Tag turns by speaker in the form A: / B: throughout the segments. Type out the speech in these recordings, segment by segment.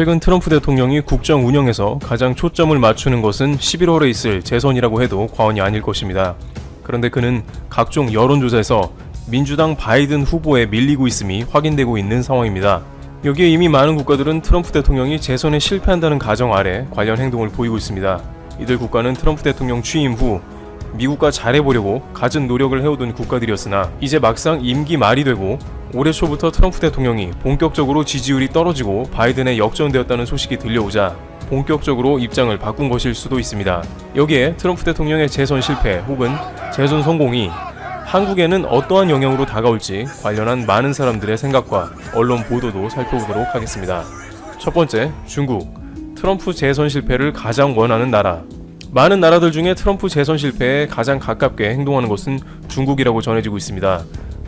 A: 최근 트럼프 대통령이 국정 운영에서 가장 초점을 맞추는 것은 11월에 있을 재선이라고 해도 과언이 아닐 것입니다. 그런데 그는 각종 여론조사에서 민주당 바이든 후보에 밀리고 있음이 확인되고 있는 상황입니다. 여기에 이미 많은 국가들은 트럼프 대통령이 재선에 실패한다는 가정 아래 관련 행동을 보이고 있습니다. 이들 국가는 트럼프 대통령 취임 후 미국과 잘해보려고 갖은 노력을 해오던 국가들이었으나 이제 막상 임기 말이 되고 올해 초부터 트럼프 대통령이 본격적으로 지지율이 떨어지고 바이든에 역전되었다는 소식이 들려오자 본격적으로 입장을 바꾼 것일 수도 있습니다. 여기에 트럼프 대통령의 재선 실패 혹은 재선 성공이 한국에는 어떠한 영향으로 다가올지 관련한 많은 사람들의 생각과 언론 보도도 살펴보도록 하겠습니다. 첫 번째, 중국. 트럼프 재선 실패를 가장 원하는 나라. 많은 나라들 중에 트럼프 재선 실패에 가장 가깝게 행동하는 것은 중국이라고 전해지고 있습니다.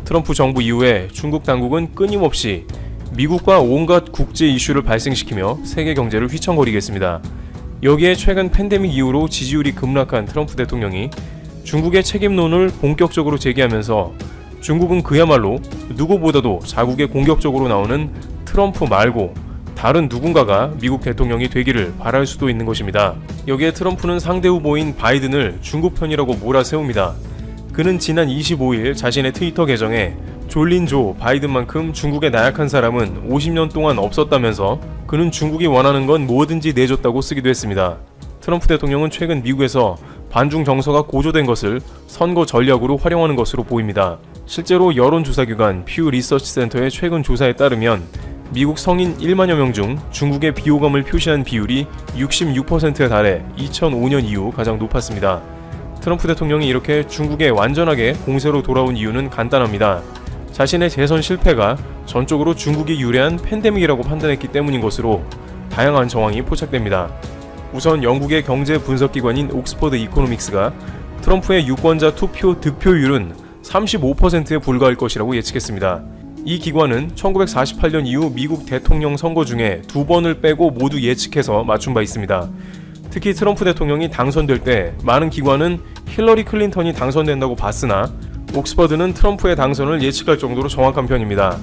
A: 트럼프 정부 이후에 중국 당국은 끊임없이 미국과 온갖 국제 이슈를 발생시키며 세계 경제를 휘청거리게 했습니다. 여기에 최근 팬데믹 이후로 지지율이 급락한 트럼프 대통령이 중국의 책임론을 본격적으로 제기하면서 중국은 그야말로 누구보다도 자국에 공격적으로 나오는 트럼프 말고 다른 누군가가 미국 대통령이 되기를 바랄 수도 있는 것입니다. 여기에 트럼프는 상대 후보인 바이든을 중국 편이라고 몰아세웁니다. 그는 지난 25일 자신의 트위터 계정에 졸린 조 바이든만큼 중국에 나약한 사람은 50년 동안 없었다면서 그는 중국이 원하는 건 뭐든지 내줬다고 쓰기도 했습니다. 트럼프 대통령은 최근 미국에서 반중 정서가 고조된 것을 선거 전략으로 활용하는 것으로 보입니다. 실제로 여론조사기관 퓨 리서치 센터의 최근 조사에 따르면 미국 성인 1만여 명 중 중국의 비호감을 표시한 비율이 66%에 달해 2005년 이후 가장 높았습니다. 트럼프 대통령이 이렇게 중국에 완전하게 공세로 돌아온 이유는 간단합니다. 자신의 재선 실패가 전적으로 중국이 유리한 팬데믹이라고 판단했기 때문인 것으로 다양한 정황이 포착됩니다. 우선 영국의 경제 분석기관인 옥스퍼드 이코노믹스가 트럼프의 유권자 투표 득표율은 35%에 불과할 것이라고 예측했습니다. 이 기관은 1948년 이후 미국 대통령 선거 중에 두 번을 빼고 모두 예측해서 맞춘 바 있습니다. 특히 트럼프 대통령이 당선될 때 많은 기관은 힐러리 클린턴이 당선된다고 봤으나 옥스퍼드는 트럼프의 당선을 예측할 정도로 정확한 편입니다.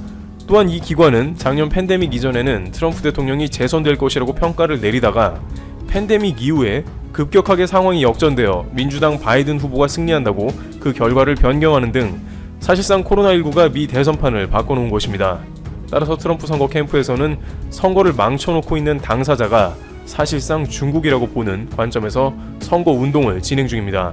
A: 또한 이 기관은 작년 팬데믹 이전에는 트럼프 대통령이 재선될 것이라고 평가를 내리다가 팬데믹 이후에 급격하게 상황이 역전되어 민주당 바이든 후보가 승리한다고 그 결과를 변경하는 등 사실상 코로나19가 미 대선판을 바꿔놓은 것입니다. 따라서 트럼프 선거 캠프에서는 선거를 망쳐놓고 있는 당사자가 사실상 중국이라고 보는 관점에서 선거 운동을 진행 중입니다.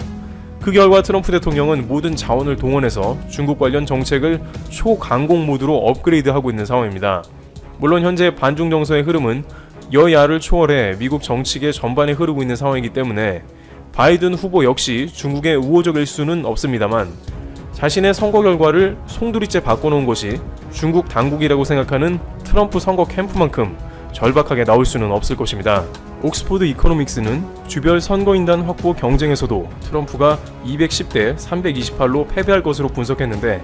A: 그 결과 트럼프 대통령은 모든 자원을 동원해서 중국 관련 정책을 초강공 모드로 업그레이드하고 있는 상황입니다. 물론 현재 반중 정서의 흐름은 여야를 초월해 미국 정치계 전반에 흐르고 있는 상황이기 때문에 바이든 후보 역시 중국의 우호적일 수는 없습니다만 자신의 선거 결과를 송두리째 바꿔놓은 것이 중국 당국이라고 생각하는 트럼프 선거 캠프만큼 절박하게 나올 수는 없을 것입니다. 옥스포드 이코노믹스는 주별 선거인단 확보 경쟁에서도 트럼프가 210대 328로 패배할 것으로 분석했는데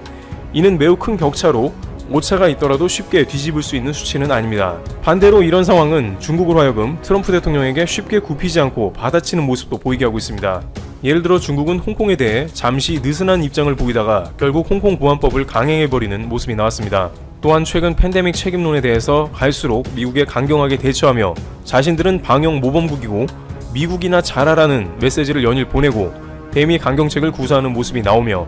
A: 이는 매우 큰 격차로 오차가 있더라도 쉽게 뒤집을 수 있는 수치는 아닙니다. 반대로 이런 상황은 중국으로 하여금 트럼프 대통령에게 쉽게 굽히지 않고 받아치는 모습도 보이게 하고 있습니다. 예를 들어 중국은 홍콩에 대해 잠시 느슨한 입장을 보이다가 결국 홍콩 보안법을 강행해버리는 모습이 나왔습니다. 또한 최근 팬데믹 책임론에 대해서 갈수록 미국에 강경하게 대처하며 자신들은 방역 모범국이고 미국이나 잘하라는 메시지를 연일 보내고 대미 강경책을 구사하는 모습이 나오며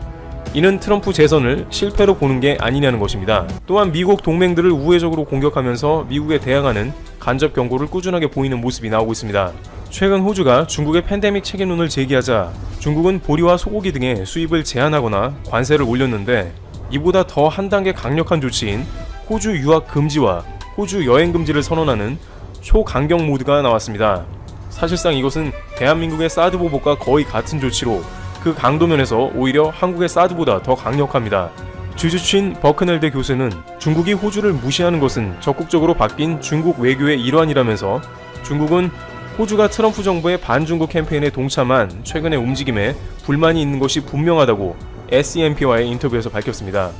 A: 이는 트럼프 재선을 실패로 보는 게 아니냐는 것입니다. 또한 미국 동맹들을 우회적으로 공격하면서 미국에 대항하는 간접 경고를 꾸준하게 보이는 모습이 나오고 있습니다. 최근 호주가 중국의 팬데믹 책임론을 제기하자 중국은 보리와 소고기 등의 수입을 제한하거나 관세를 올렸는데 이보다 더 한 단계 강력한 조치인 호주 유학 금지와 호주 여행 금지를 선언하는 초강경 모드가 나왔습니다. 사실상 이것은 대한민국의 사드 보복과 거의 같은 조치로 그 강도면에서 오히려 한국의 사드보다 더 강력합니다. 주주친 버크넬대 교수는 중국이 호주를 무시하는 것은 적극적으로 바뀐 중국 외교의 일환이라면서 중국은 호주가 트럼프 정부의 반중국 캠페인에 동참한 최근의 움직임에 불만이 있는 것이 분명하다고 SEMP와의 인터뷰에서 밝혔습니다.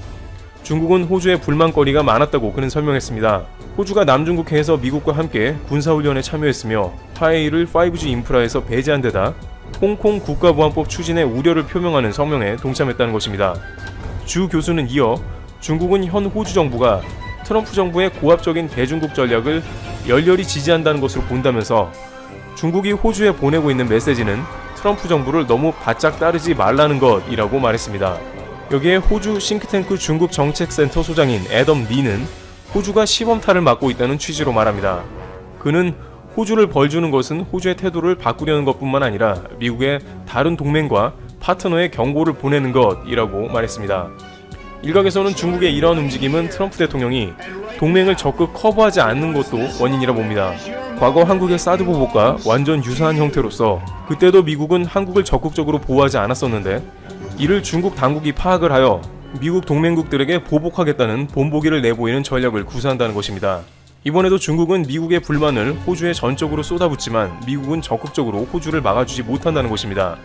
A: 중국은 호주에 불만거리가 많았다고 그는 설명했습니다. 호주가 남중국해에서 미국과 함께 군사훈련에 참여했으며 화웨이를 5G 인프라에서 배제한 데다 홍콩 국가보안법 추진에 우려를 표명하는 성명에 동참했다는 것입니다. 주 교수는 이어 중국은 현 호주 정부가 트럼프 정부의 고압적인 대중국 전략을 열렬히 지지한다는 것으로 본다면서 중국이 호주에 보내고 있는 메시지는 트럼프 정부를 너무 바짝 따르지 말라는 것이라고 말했습니다. 여기에 호주 싱크탱크 중국 정책센터 소장인 애덤 리는 호주가 시범타를 맞고 있다는 취지로 말합니다. 그는 호주를 벌주는 것은 호주의 태도를 바꾸려는 것뿐만 아니라 미국의 다른 동맹과 파트너의 경고를 보내는 것이라고 말했습니다. 일각에서는 중국의 이러한 움직임은 트럼프 대통령이 동맹을 적극 커버하지 않는 것도 원인이라 봅니다. 과거 한국의 사드 보복과 완전 유사한 형태로서 그때도 미국은 한국을 적극적으로 보호하지 않았었는데 이를 중국 당국이 파악을 하여 미국 동맹국들에게 보복하겠다는 본보기를 내보이는 전략을 구사한다는 것입니다. 이번에도 중국은 미국의 불만을 호주에 전적으로 쏟아붓지만 미국은 적극적으로 호주를 막아주지 못한다는 것입니다.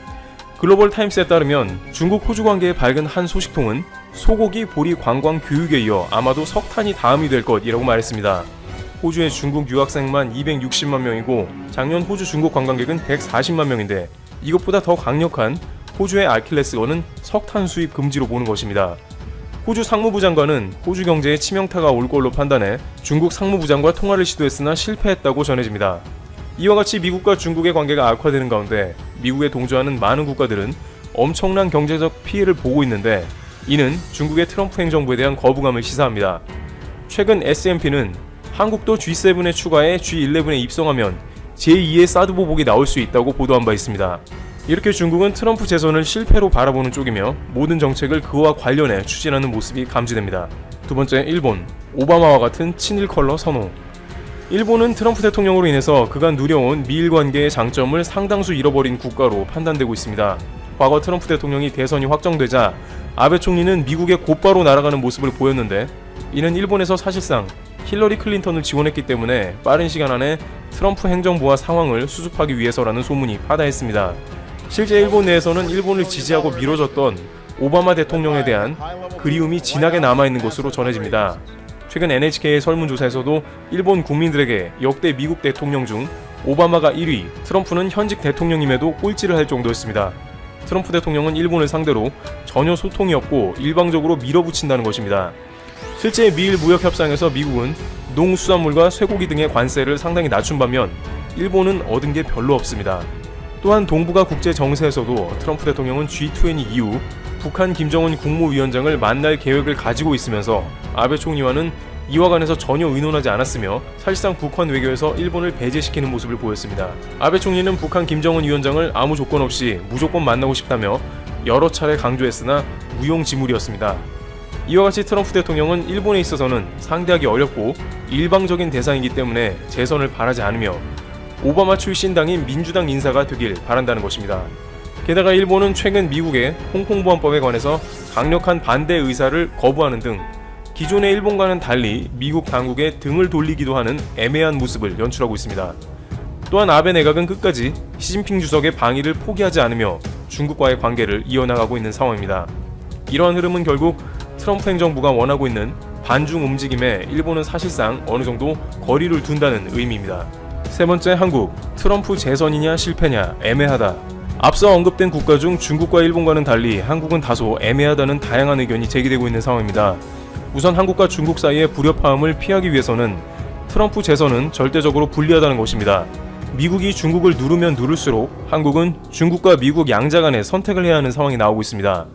A: 글로벌 타임스에 따르면 중국 호주 관계의 밝은 한 소식통은 소고기 보리 관광 교육에 이어 아마도 석탄이 다음이 될 것이라고 말했습니다. 호주의 중국 유학생만 260만 명이고 작년 호주 중국 관광객은 140만 명인데 이것보다 더 강력한 호주의 아킬레스건은 석탄 수입 금지로 보는 것입니다. 호주 상무부 장관은 호주 경제에 치명타가 올 걸로 판단해 중국 상무부 장과 통화를 시도했으나 실패했다고 전해집니다. 이와 같이 미국과 중국의 관계가 악화되는 가운데 미국에 동조하는 많은 국가들은 엄청난 경제적 피해를 보고 있는데 이는 중국의 트럼프 행정부에 대한 거부감을 시사합니다. 최근 S&P는 한국도 G7에 추가해 G11에 입성하면 제2의 사드 보복이 나올 수 있다고 보도한 바 있습니다. 이렇게 중국은 트럼프 재선을 실패로 바라보는 쪽이며 모든 정책을 그와 관련해 추진하는 모습이 감지됩니다. 두 번째, 일본. 오바마와 같은 친일 컬러 선호. 일본은 트럼프 대통령으로 인해서 그간 누려온 미일 관계의 장점을 상당수 잃어버린 국가로 판단되고 있습니다. 과거 트럼프 대통령이 대선이 확정되자 아베 총리는 미국에 곧바로 날아가는 모습을 보였는데 이는 일본에서 사실상 힐러리 클린턴을 지원했기 때문에 빠른 시간 안에 트럼프 행정부와 상황을 수습하기 위해서라는 소문이 파다했습니다. 실제 일본 내에서는 일본을 지지하고 미뤄졌던 오바마 대통령에 대한 그리움이 진하게 남아있는 것으로 전해집니다. 최근 NHK의 설문조사에서도 일본 국민들에게 역대 미국 대통령 중 오바마가 1위, 트럼프는 현직 대통령임에도 꼴찌를 할 정도였습니다. 트럼프 대통령은 일본을 상대로 전혀 소통이 없고 일방적으로 밀어붙인다는 것입니다. 실제 미일 무역 협상에서 미국은 농수산물과 쇠고기 등의 관세를 상당히 낮춘 반면 일본은 얻은 게 별로 없습니다. 또한 동북아 국제 정세에서도 트럼프 대통령은 G20 이후 북한 김정은 국무위원장을 만날 계획을 가지고 있으면서 아베 총리와는 이와 관해서 전혀 의논하지 않았으며 사실상 북한 외교에서 일본을 배제시키는 모습을 보였습니다. 아베 총리는 북한 김정은 위원장을 아무 조건 없이 무조건 만나고 싶다며 여러 차례 강조했으나 무용지물이었습니다. 이와 같이 트럼프 대통령은 일본에 있어서는 상대하기 어렵고 일방적인 대상이기 때문에 재선을 바라지 않으며 오바마 출신 당인 민주당 인사가 되길 바란다는 것입니다. 게다가 일본은 최근 미국의 홍콩 보안법에 관해서 강력한 반대 의사를 거부하는 등 기존의 일본과는 달리 미국 당국에 등을 돌리기도 하는 애매한 모습을 연출하고 있습니다. 또한 아베 내각은 끝까지 시진핑 주석의 방위를 포기하지 않으며 중국과의 관계를 이어나가고 있는 상황입니다. 이러한 흐름은 결국 트럼프 행정부가 원하고 있는 반중 움직임에 일본은 사실상 어느 정도 거리를 둔다는 의미입니다. 세 번째 한국 트럼프 재선이냐 실패냐 애매하다. 앞서 언급된 국가 중 중국과 일본과는 달리 한국은 다소 애매하다는 다양한 의견이 제기되고 있는 상황입니다. 우선 한국과 중국 사이의 불협화음을 피하기 위해서는 트럼프 재선은 절대적으로 불리하다는 것입니다. 미국이 중국을 누르면 누를수록 한국은 중국과 미국 양자 간의 선택을 해야 하는 상황이 나오고 있습니다.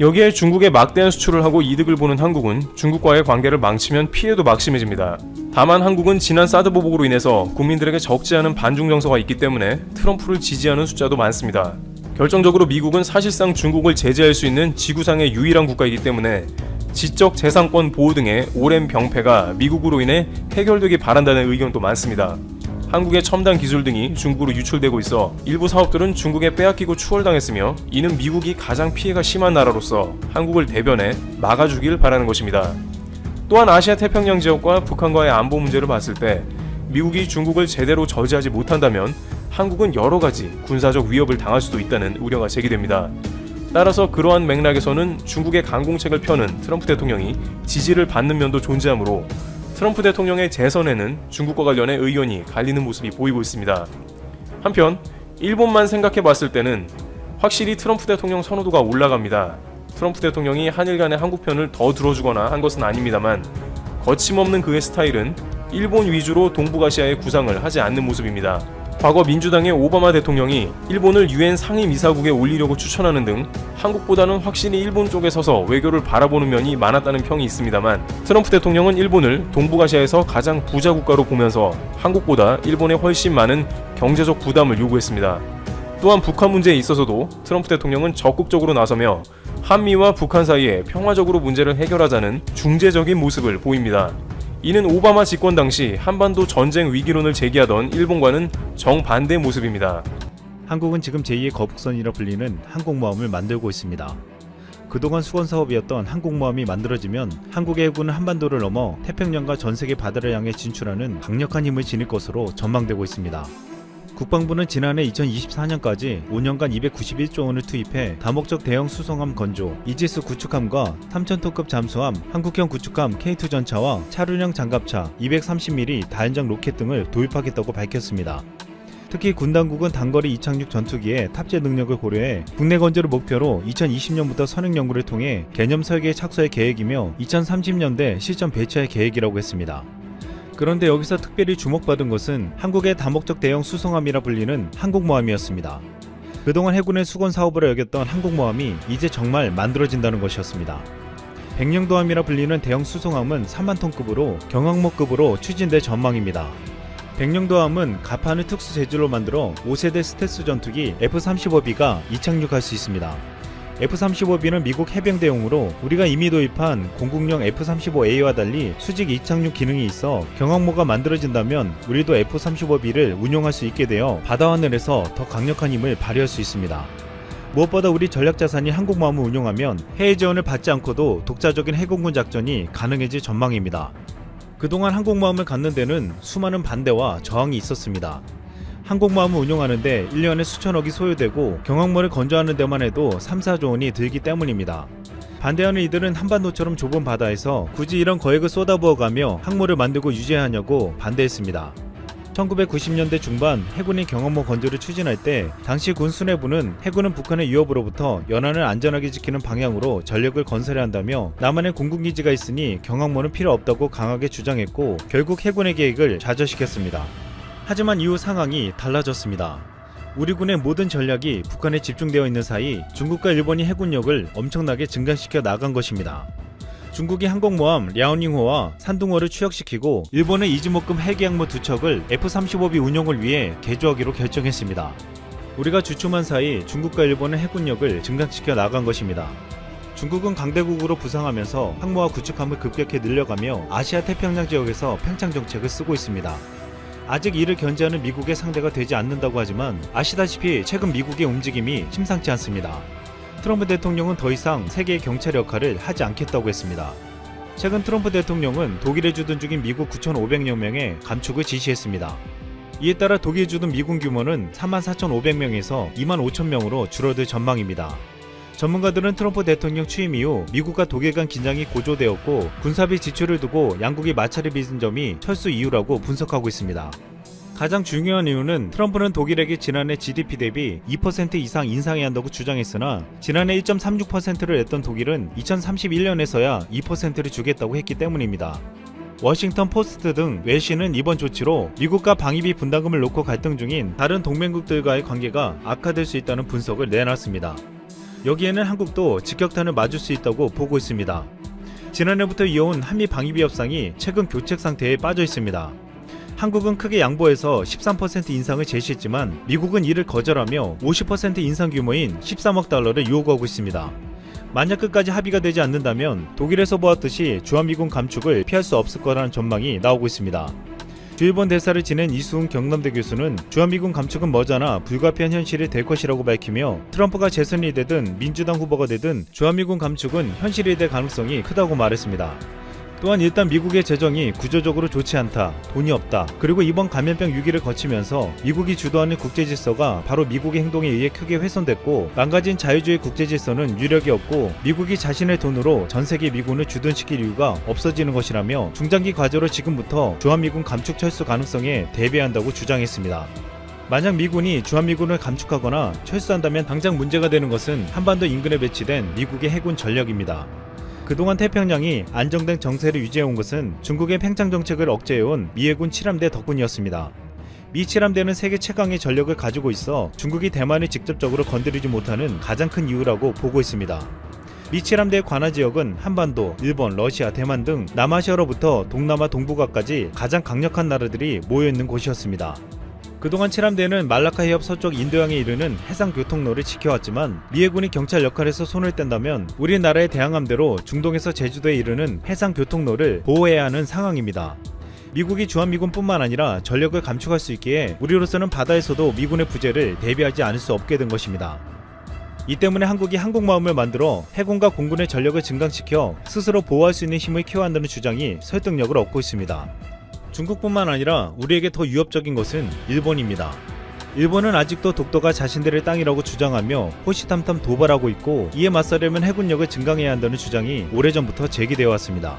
A: 여기에 중국에 막대한 수출을 하고 이득을 보는 한국은 중국과의 관계를 망치면 피해도 막심해집니다. 다만 한국은 지난 사드 보복으로 인해서 국민들에게 적지 않은 반중 정서가 있기 때문에 트럼프를 지지하는 숫자도 많습니다. 결정적으로 미국은 사실상 중국을 제재할 수 있는 지구상의 유일한 국가이기 때문에 지적 재산권 보호 등의 오랜 병폐가 미국으로 인해 해결되기 바란다는 의견도 많습니다. 한국의 첨단 기술 등이 중국으로 유출되고 있어 일부 사업들은 중국에 빼앗기고 추월당했으며 이는 미국이 가장 피해가 심한 나라로서 한국을 대변해 막아주길 바라는 것입니다. 또한 아시아 태평양 지역과 북한과의 안보 문제를 봤을 때 미국이 중국을 제대로 저지하지 못한다면 한국은 여러 가지 군사적 위협을 당할 수도 있다는 우려가 제기됩니다. 따라서 그러한 맥락에서는 중국의 강공책을 펴는 트럼프 대통령이 지지를 받는 면도 존재하므로 트럼프 대통령의 재선에는 중국과 관련해 의견이 갈리는 모습이 보이고 있습니다. 한편 일본만 생각해 봤을 때는 확실히 트럼프 대통령 선호도가 올라갑니다. 트럼프 대통령이 한일 간의 한국 편을 더 들어주거나 한 것은 아닙니다만 거침없는 그의 스타일은 일본 위주로 동북아시아의 구상을 하지 않는 모습입니다. 과거 민주당의 오바마 대통령이 일본을 유엔 상임이사국에 올리려고 추천하는 등 한국보다는 확실히 일본 쪽에 서서 외교를 바라보는 면이 많았다는 평이 있습니다만 트럼프 대통령은 일본을 동북아시아에서 가장 부자 국가로 보면서 한국보다 일본에 훨씬 많은 경제적 부담을 요구했습니다. 또한 북한 문제에 있어서도 트럼프 대통령은 적극적으로 나서며 한미와 북한 사이에 평화적으로 문제를 해결하자는 중재적인 모습을 보입니다. 이는 오바마 집권 당시 한반도 전쟁 위기론을 제기하던 일본과는 정반대 모습입니다.
B: 한국은 지금 제2의 거북선이라 불리는 항공모함을 만들고 있습니다. 그동안 수건 사업이었던 항공모함이 만들어지면 한국의 해군은 한반도를 넘어 태평양과 전 세계 바다를 향해 진출하는 강력한 힘을 지닐 것으로 전망되고 있습니다. 국방부는 지난해 2024년까지 5년간 291조 원을 투입해 다목적 대형 수송함 건조, 이지스 구축함과 3,000톤급 잠수함, 한국형 구축함 K2 전차와 차륜형 장갑차, 230mm 다연장 로켓 등을 도입하겠다고 밝혔습니다. 특히 군 당국은 단거리 이착륙 전투기의 탑재 능력을 고려해 국내 건조를 목표로 2020년부터 선행 연구를 통해 개념 설계에 착수할 계획이며 2030년대 실전 배치할 계획이라고 했습니다. 그런데 여기서 특별히 주목받은 것은 한국의 다목적 대형 수송함이라 불리는 항공모함이었습니다. 그동안 해군의 수건 사업으로 여겼던 항공모함이 이제 정말 만들어진다는 것이었습니다. 백령도함이라 불리는 대형 수송함은 3만 톤급으로 경항모급으로 추진될 전망입니다. 백령도함은 가판을 특수 재질로 만들어 5세대 스텔스 전투기 F-35B가 이착륙할 수 있습니다. F-35B는 미국 해병 대용으로 우리가 이미 도입한 공국용 F-35A와 달리 수직 이착륙 기능이 있어 경항모가 만들어진다면 우리도 F-35B를 운용할 수 있게 되어 바다 하늘에서 더 강력한 힘을 발휘할 수 있습니다. 무엇보다 우리 전략 자산인 항공모함을 운용하면 해외 지원을 받지 않고도 독자적인 해공군 작전이 가능해질 전망입니다. 그동안 항공모함을 갖는 데는 수많은 반대와 저항이 있었습니다. 항공모함을 운용하는데 1년에 수천억이 소요되고 경항모를 건조하는 데만 해도 3, 4조 원이 들기 때문입니다. 반대하는 이들은 한반도처럼 좁은 바다에서 굳이 이런 거액을 쏟아부어가며 항모를 만들고 유지하냐고 반대했습니다. 1990년대 중반 해군이 경항모 건조를 추진할 때 당시 군 수뇌부는 해군은 북한의 위협으로부터 연안을 안전하게 지키는 방향으로 전력을 건설해야 한다며 남한에 공군기지가 있으니 경항모는 필요 없다고 강하게 주장했고 결국 해군의 계획을 좌절시켰습니다. 하지만 이후 상황이 달라졌습니다. 우리 군의 모든 전략이 북한에 집중되어 있는 사이 중국과 일본이 해군력을 엄청나게 증강시켜 나간 것입니다. 중국이 항공모함 랴오닝호와 산둥호를 추격시키고 일본의 이즈모급 헬기항모 두 척을 F-35B 운용을 위해 개조하기로 결정했습니다. 우리가 주춤한 사이 중국과 일본의 해군력을 증강시켜 나간 것입니다. 중국은 강대국으로 부상하면서 항모와 구축함을 급격히 늘려가며 아시아 태평양 지역에서 팽창 정책을 쓰고 있습니다. 아직 이를 견제하는 미국의 상대가 되지 않는다고 하지만 아시다시피 최근 미국의 움직임이 심상치 않습니다. 트럼프 대통령은 더 이상 세계의 경찰 역할을 하지 않겠다고 했습니다. 최근 트럼프 대통령은 독일에 주둔 중인 미국 9,500여 명의 감축을 지시했습니다. 이에 따라 독일 주둔 미군 규모는 34,500명에서 25,000명으로 줄어들 전망입니다. 전문가들은 트럼프 대통령 취임 이후 미국과 독일 간 긴장이 고조되었고 군사비 지출을 두고 양국이 마찰을 빚은 점이 철수 이유라고 분석하고 있습니다. 가장 중요한 이유는 트럼프는 독일에게 지난해 GDP 대비 2% 이상 인상해야 한다고 주장했으나 지난해 1.36%를 냈던 독일은 2031년에서야 2%를 주겠다고 했기 때문입니다. 워싱턴 포스트 등 외신은 이번 조치로 미국과 방위비 분담금을 놓고 갈등 중인 다른 동맹국들과의 관계가 악화될 수 있다는 분석을 내놨습니다. 여기에는 한국도 직격탄을 맞을 수 있다고 보고 있습니다. 지난해부터 이어온 한미 방위비 협상이 최근 교책 상태에 빠져 있습니다. 한국은 크게 양보해서 13% 인상을 제시했지만 미국은 이를 거절하며 50% 인상 규모인 13억 달러를 요구하고 있습니다. 만약 끝까지 합의가 되지 않는다면 독일에서 보았듯이 주한미군 감축을 피할 수 없을 거라는 전망이 나오고 있습니다. 주일본 대사를 지낸 이수훈 경남대 교수는 주한미군 감축은 머지않아 불가피한 현실이 될 것이라고 밝히며 트럼프가 재선이 되든 민주당 후보가 되든 주한미군 감축은 현실이 될 가능성이 크다고 말했습니다. 또한 일단 미국의 재정이 구조적으로 좋지 않다, 돈이 없다, 그리고 이번 감염병 위기를 거치면서 미국이 주도하는 국제 질서가 바로 미국의 행동에 의해 크게 훼손됐고 망가진 자유주의 국제 질서는 유력이 없고 미국이 자신의 돈으로 전 세계 미군을 주둔시킬 이유가 없어지는 것이라며 중장기 과제로 지금부터 주한미군 감축 철수 가능성에 대비한다고 주장했습니다. 만약 미군이 주한미군을 감축하거나 철수한다면 당장 문제가 되는 것은 한반도 인근에 배치된 미국의 해군 전력입니다. 그동안 태평양이 안정된 정세를 유지해온 것은 중국의 팽창 정책을 억제해온 미해군 7함대 덕분이었습니다. 미 7함대는 세계 최강의 전력을 가지고 있어 중국이 대만을 직접적으로 건드리지 못하는 가장 큰 이유라고 보고 있습니다. 미 7함대의 관할 지역은 한반도, 일본, 러시아, 대만 등 남아시아로부터 동남아 동북아까지 가장 강력한 나라들이 모여 있는 곳이었습니다. 그동안 7함대는 말라카 해협 서쪽 인도양에 이르는 해상 교통로를 지켜왔지만 미해군이 경찰 역할에서 손을 뗀다면 우리나라의 대항함대로 중동에서 제주도에 이르는 해상 교통로를 보호해야 하는 상황입니다. 미국이 주한미군뿐만 아니라 전력을 감축할 수 있기에 우리로서는 바다에서도 미군의 부재를 대비하지 않을 수 없게 된 것입니다. 이 때문에 한국이 한국마음을 만들어 해군과 공군의 전력을 증강시켜 스스로 보호할 수 있는 힘을 키워야 한다는 주장이 설득력을 얻고 있습니다. 중국뿐만 아니라 우리에게 더 위협적인 것은 일본입니다. 일본은 아직도 독도가 자신들의 땅이라고 주장하며 호시탐탐 도발하고 있고 이에 맞서려면 해군력을 증강해야 한다는 주장이 오래전부터 제기되어 왔습니다.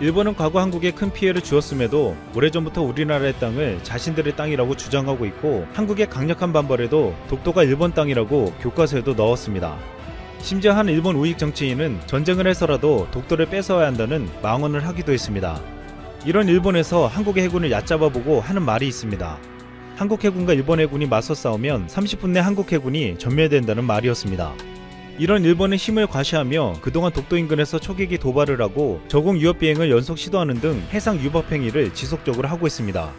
B: 일본은 과거 한국에 큰 피해를 주었음에도 오래전부터 우리나라의 땅을 자신들의 땅이라고 주장하고 있고 한국의 강력한 반발에도 독도가 일본 땅이라고 교과서에도 넣었습니다. 심지어 한 일본 우익 정치인은 전쟁을 해서라도 독도를 뺏어야 한다는 망언을 하기도 했습니다. 이런 일본에서 한국의 해군을 얕잡아보고 하는 말이 있습니다. 한국 해군과 일본 해군이 맞서 싸우면 30분 내 한국 해군이 전멸된다는 말이었습니다. 이런 일본의 힘을 과시하며 그동안 독도 인근에서 초계기 도발을 하고 저공 유협 비행을 연속 시도하는 등 해상 유법 행위를 지속적으로 하고 있습니다.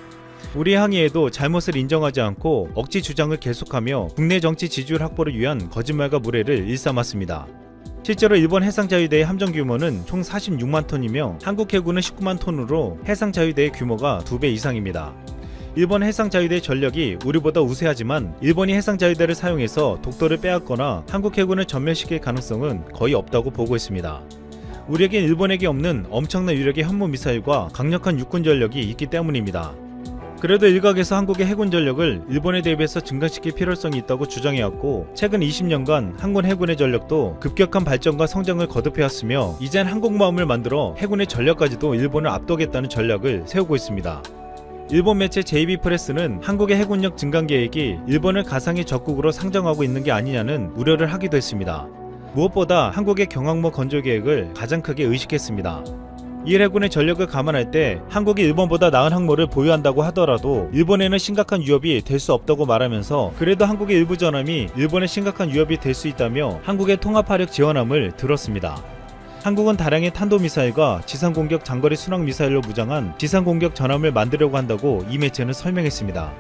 B: 우리의 항의에도 잘못을 인정하지 않고 억지 주장을 계속하며 국내 정치 지지율 확보를 위한 거짓말과 무례를 일삼았습니다. 실제로 일본 해상자유대의 함정 규모는 총 46만 톤이며 한국 해군은 19만 톤으로 해상자유대의 규모가 2배 이상입니다. 일본 해상자유대 전력이 우리보다 우세하지만 일본이 해상자유대를 사용해서 독도를 빼앗거나 한국 해군을 전멸시킬 가능성은 거의 없다고 보고 있습니다. 우리에겐 일본에게 없는 엄청난 유력의 현무 미사일과 강력한 육군 전력이 있기 때문입니다. 그래도 일각에서 한국의 해군 전력을 일본에 대비해서 증강시킬 필요성이 있다고 주장해왔고 최근 20년간 한군 해군의 전력도 급격한 발전과 성장을 거듭해왔으며 이젠 한국 마음을 만들어 해군의 전력까지도 일본을 압도하겠다는 전략을 세우고 있습니다. 일본 매체 JB 프레스는 한국의 해군력 증강 계획이 일본을 가상의 적국으로 상정하고 있는 게 아니냐는 우려를 하기도 했습니다. 무엇보다 한국의 경항모 건조 계획을 가장 크게 의식했습니다. 일 해군의 전력을 감안할 때 한국이 일본보다 나은 항모를 보유한다고 하더라도 일본에는 심각한 위협이 될 수 없다고 말하면서 그래도 한국의 일부 전함이 일본에 심각한 위협이 될 수 있다며 한국의 통합화력 지원함을 들었습니다. 한국은 다량의 탄도미사일과 지상공격 장거리 순항미사일로 무장한 지상공격 전함을 만들려고 한다고 이 매체는 설명했습니다.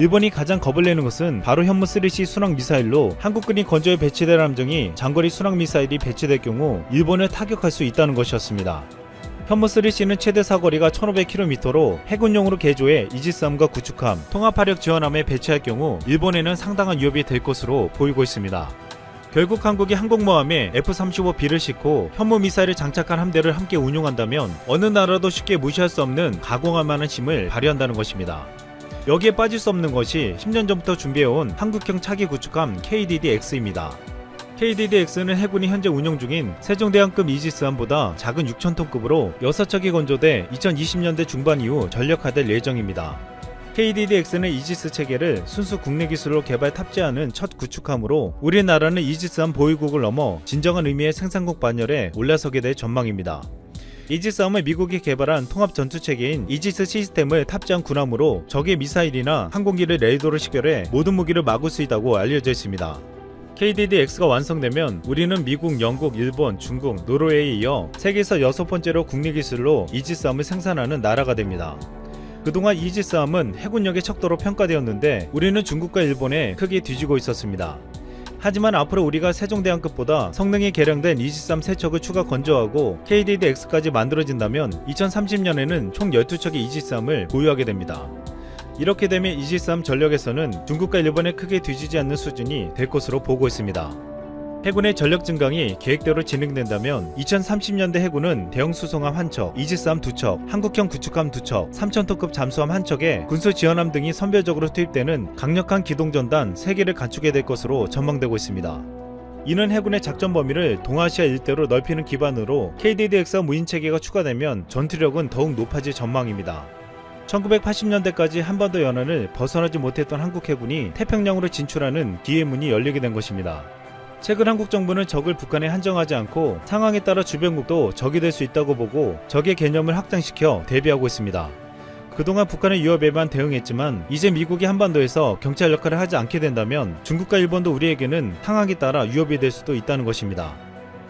B: 일본이 가장 겁을 내는 것은 바로 현무 3C 순항미사일로 한국군이 건조에 배치될 함정이 장거리 순항미사일이 배치될 경우 일본을 타격할 수 있다는 것이었습니다. 현무 3C는 최대 사거리가 1500km로 해군용으로 개조해 이지스함과 구축함, 통합화력 지원함에 배치할 경우 일본에는 상당한 위협이 될 것으로 보이고 있습니다. 결국 한국이 항공모함에 F-35B를 싣고 현무 미사일을 장착한 함대를 함께 운용한다면 어느 나라도 쉽게 무시할 수 없는 가공할 만한 힘을 발휘한다는 것입니다. 여기에 빠질 수 없는 것이 10년 전부터 준비해온 한국형 차기 구축함 KDD-X입니다. KDD-X는 해군이 현재 운용 중인 세종대왕급 이지스함보다 작은 6,000톤급으로 6척이 건조돼 2020년대 중반 이후 전력화될 예정입니다. KDD-X는 이지스 체계를 순수 국내 기술로 개발 탑재하는 첫 구축함으로 우리나라는 이지스함 보유국을 넘어 진정한 의미의 생산국 반열에 올라서게 될 전망입니다. 이지스함은 미국이 개발한 통합 전투 체계인 이지스 시스템을 탑재한 군함으로 적의 미사일이나 항공기를 레이더로 식별해 모든 무기를 막을 수 있다고 알려져 있습니다. KDD-X가 완성되면 우리는 미국, 영국, 일본, 중국, 노르웨이에 이어 세계에서 여섯 번째로 국내 기술로 이지스함을 생산하는 나라가 됩니다. 그동안 이지스함은 해군력의 척도로 평가되었는데 우리는 중국과 일본에 크게 뒤지고 있었습니다. 하지만 앞으로 우리가 세종대왕급보다 성능이 개량된 이지스함 3척을 추가 건조하고 KDD-X까지 만들어진다면 2030년에는 총 12척의 이지스함을 보유하게 됩니다. 이렇게 되면 이지스함 전력에서는 중국과 일본에 크게 뒤지지 않는 수준이 될 것으로 보고 있습니다. 해군의 전력 증강이 계획대로 진행된다면 2030년대 해군은 대형 수송함 한 척, 이지스함 두 척, 한국형 구축함 두 척, 3,000톤급 잠수함 한 척에 군수 지원함 등이 선별적으로 투입되는 강력한 기동전단 3개를 갖추게 될 것으로 전망되고 있습니다. 이는 해군의 작전 범위를 동아시아 일대로 넓히는 기반으로 KDDX와 무인 체계가 추가되면 전투력은 더욱 높아질 전망입니다. 1980년대까지 한반도 연안을 벗어나지 못했던 한국 해군이 태평양으로 진출하는 기회 문이 열리게 된 것입니다. 최근 한국 정부는 적을 북한에 한정하지 않고 상황에 따라 주변국도 적이 될 수 있다고 보고 적의 개념을 확장시켜 대비하고 있습니다. 그동안 북한의 위협에만 대응했지만 이제 미국이 한반도에서 경찰 역할을 하지 않게 된다면 중국과 일본도 우리에게는 상황에 따라 위협이 될 수도 있다는 것입니다.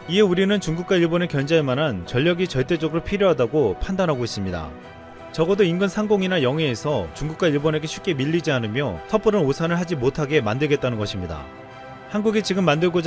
B: 이에 우리는 중국과 일본을 견제할 만한 전력이 절대적으로 필요하다고 판단하고 있습니다. 적어도 인근 상공이나 영해에서 중국과 일본에게 쉽게 밀리지 않으며 섣부른 오산을 하지 못하게 만들겠다는 것입니다. 한국이 지금 만들고자